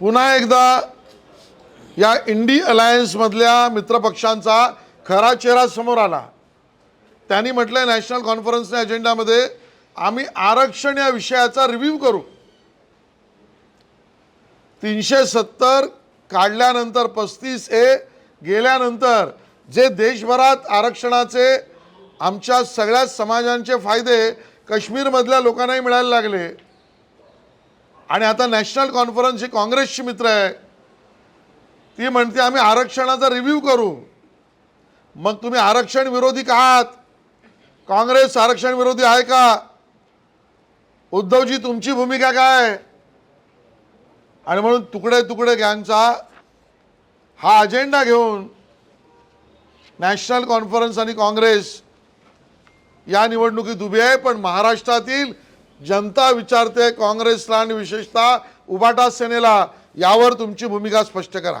पुन्हा एकदा या इंडी अलायन्समधल्या मित्रपक्षांचा खरा चेहरा समोर आला. त्यांनी आहे नॅशनल कॉन्फरन्सच्या अजेंडामध्ये आम्ही आरक्षण या विषयाचा रिव्ह्यू करू. तीनशे सत्तर काढल्यानंतर पस्तीस ए गेल्यानंतर जे देशभरात आरक्षणाचे आमच्या सगळ्या समाजांचे फायदे काश्मीरमधल्या लोकांनाही मिळायला लागले. आणि आता नॅशनल कॉन्फरन्स ही काँग्रेसची मित्र आहे. ती म्हणते आम्ही आरक्षणाचा रिव्ह्यू करू. मग तुम्ही आरक्षण विरोधी का आहात? काँग्रेस आरक्षण विरोधी आहे का? उद्धवजी तुमची भूमिका काय? आणि म्हणून तुकडे तुकडे गँगचा हा अजेंडा घेऊन नॅशनल कॉन्फरन्स आणि काँग्रेस या निवडणुकीत उभी आहे. पण महाराष्ट्रातील जनता विचारते काँग्रेसला आणि विशेषतः उबाटा सेनेला यावर तुमची भूमिका स्पष्ट करा.